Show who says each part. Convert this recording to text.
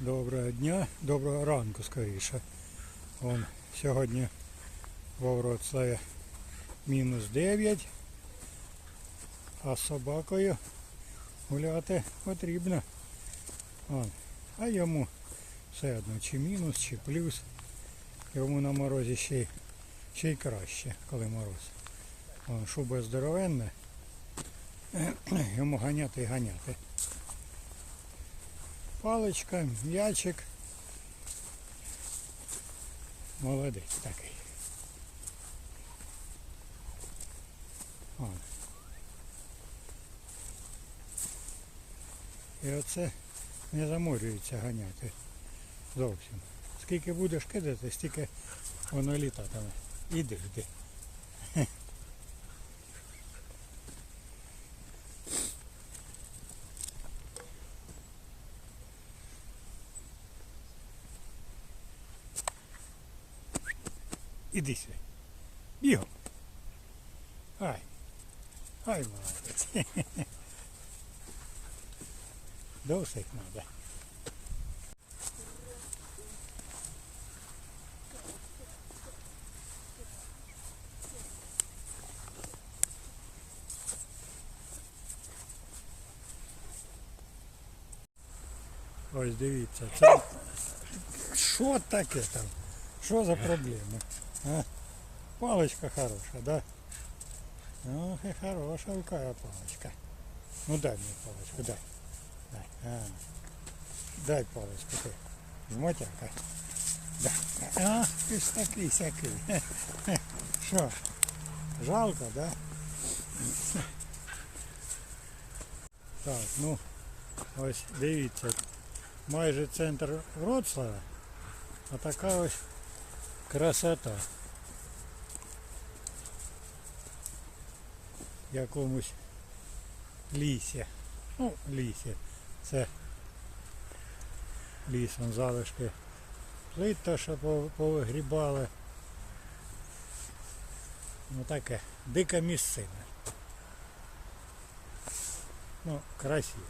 Speaker 1: Доброго дня, доброго ранку скоріше. Вон, сьогодні во Вроцлаві мінус 9, а з собакою гуляти потрібно. Вон. А йому все одно, чи мінус, чи плюс. Йому на морозі ще, й- ще й краще, коли мороз. Вон, шуба здоровенна. Йому ганяти і ганяти. Паличка, м'ячик. Молодець такий. О. І оце не заморюється ганяти зовсім. Скільки будеш кидати, стільки воно літатиме. Іди жди. Іди сюди. Бігом. Ай. Ай, молодець. Досить треба. Ось дивіться, це що таке там? Що за проблема? А? Паличка хороша, да? Ох і хороша какая паличка. Ну дай мне палочку, дай. Дай, а. дай палочку ти. Жмотяка. Да. А, ти ж такий сякий. Що? Жалко, да? Так, ну, ось дивіться, майже центр Вроцлава, а така ось красота. Якомусь лісі. Ну, лісі. Це лісом залишки плит, то, що пов- повигрібали. Ну таке, дика місцина. Ну, красиво.